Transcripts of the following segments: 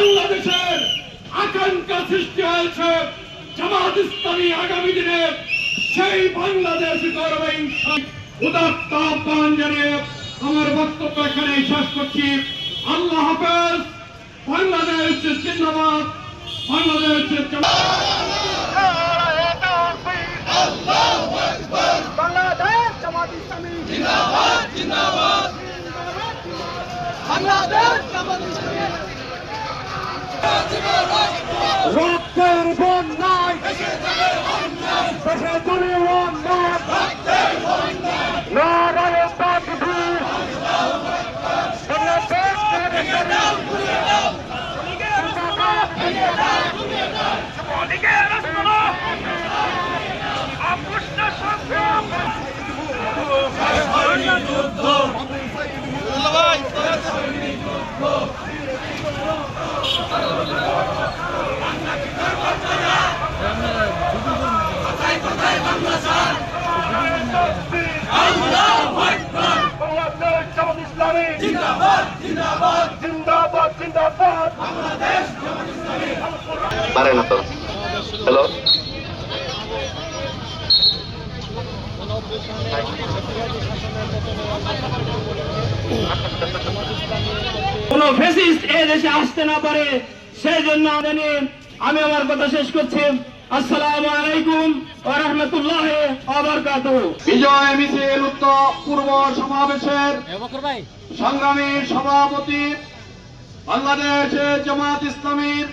বাংলাদেশের আকাঙ্ক্ষা সৃষ্টি হয়েছে জামাত ইসলামী আগামী দিনে সেই বাংলাদেশ গর্বে উদাত্ত আহ্বান জানিয়ে আমার বক্তব্য এখানে শেষ করছি। আল্লাহ হাফেজ, বাংলাদেশ জিন্দাবাদ, বাংলাদেশ বাংলাদেশ রক্তের বন্যায়। দেশে চলে নারায়ণ তাকবীর বাংলাদেশ বাংলাদেশ জামাত ইসলামী জিন্দাবাদ জিন্দাবাদ জিন্দাবাদ জিন্দাবাদ পারে না তো হ্যালো কোন ফেসিস্ট এ দেশে আসতে না পারে সেই জন্য জানি আমি আমার কথা শেষ করছি। আসসালামু আলাইকুম ওয়া রাহমাতুল্লাহি ওয়া বারাকাতুহু। বিজয় মিছিল উত্তর পূর্ব সমাবেশের সংগ্রামী সভাপতি বাংলাদেশ জামাত ইসলামীর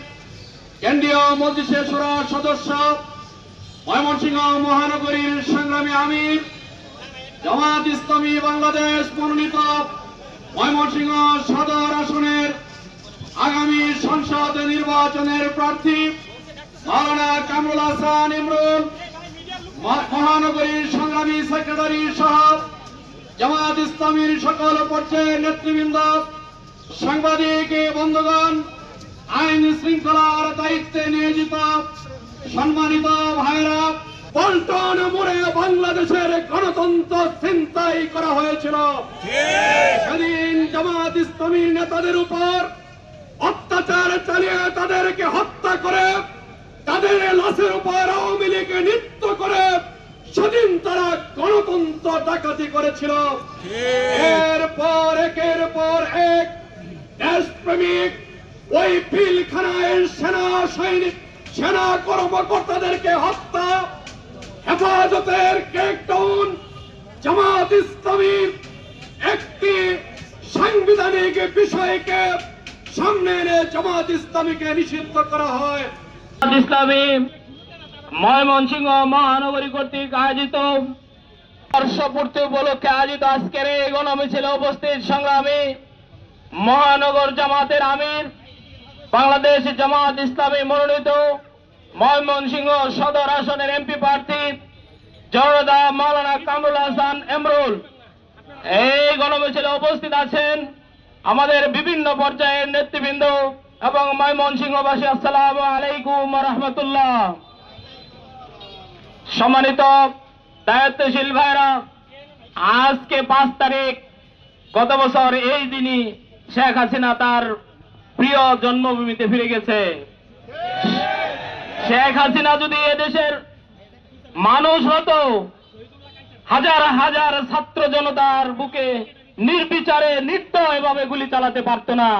কেন্দ্রীয় মজলিসের সুরা সদস্য ময়মনসিংহ মহানগরীর সংগ্রামী আমির, জামাত ইসলামী বাংলাদেশ মনোনীত ময়মনসিংহ সদর আসনের আগামী সংসদ নির্বাচনের প্রার্থী মাওলানা কামরুল হাসান ইমরুল মহানগরীর সংগ্রামী সেক্রেটারি সহ জামাত ইসলামীর সকল পর্যায়ের নেতৃবৃন্দ, সাংবাদিক বন্ধুগণ আইন শৃঙ্খলার দায়িত্বে নিয়োজিত সম্মানিত ভাইরা পল্টন মোড়ে বাংলাদেশের গণতন্ত্র চিন্তাই করা হয়েছিল। সেদিন জামাত ইসলামীর নেতাদের উপর অত্যাচার চালিয়ে তাদেরকে হত্যা করে তাদের লাশের উপর আওয়ামী লীগ নৃত্য করে সেদিন তারা গণতন্ত্র ডাকাতি করেছিল। এরপর একের পর এক দেশপ্রেমিক ওই পিলখানায় সেনা সৈনিক, সেনা কর্মকর্তাদেরকে হত্যা, হেফাজতের ক্রেকডাউন জামাত ইসলামীর একটি সাংবিধানিক বিষয়কে সামনে এনে জামাত ইসলামীকে নিষিদ্ধ করা হয়। ইসলামী ময়মনসিংহ মহানগরী কর্তৃক আয়োজিত বর্ষপূর্তি উপলক্ষে আয়োজিত আজকের এই গণমিছিলে উপস্থিত সংগ্রামী মহানগর জামাতের আমির বাংলাদেশ জামাত ইসলামী মনোনীত ময়মনসিংহ সদর আসনের এমপি প্রার্থী জয়দা মাওলানা কামরুল হাসান এমরুল। এই গণমিছিলে উপস্থিত আছেন আমাদের বিভিন্ন পর্যায়ের নেতৃবৃন্দ এবং ময়মনসিংহবাসী। আসসালামু আলাইকুম রহমতুল্লাহ সম্মানিত দায়িত্বশীল ভাইরা, আজকে পাঁচ তারিখ, গত বছর এই দিনই শেখ হাসিনা তার প্রিয় জন্মভূমিতে ফিরে গেছে। শেখ হাসিনা যদি এদেশের মানুষ হতো, হাজার হাজার ছাত্র জনতার বুকে নির্বিচারে নিত্য এভাবে গুলি চালাতে পারত না।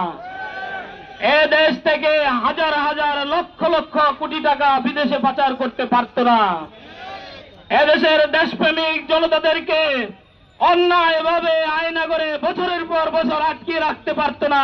এ দেশ থেকে হাজার হাজার লক্ষ লক্ষ কোটি টাকা বিদেশে পাচার করতে পারত না। এদেশের দেশপ্রেমিক জনতাদেরকে অন্যায় অন্যায়ভাবে আয়না করে বছরের পর বছর আটকে রাখতে পারত না।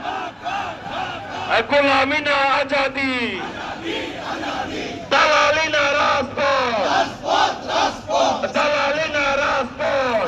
গোলামি না আজাদি। দালালি না রাজপথ দালালি না রাজপথ।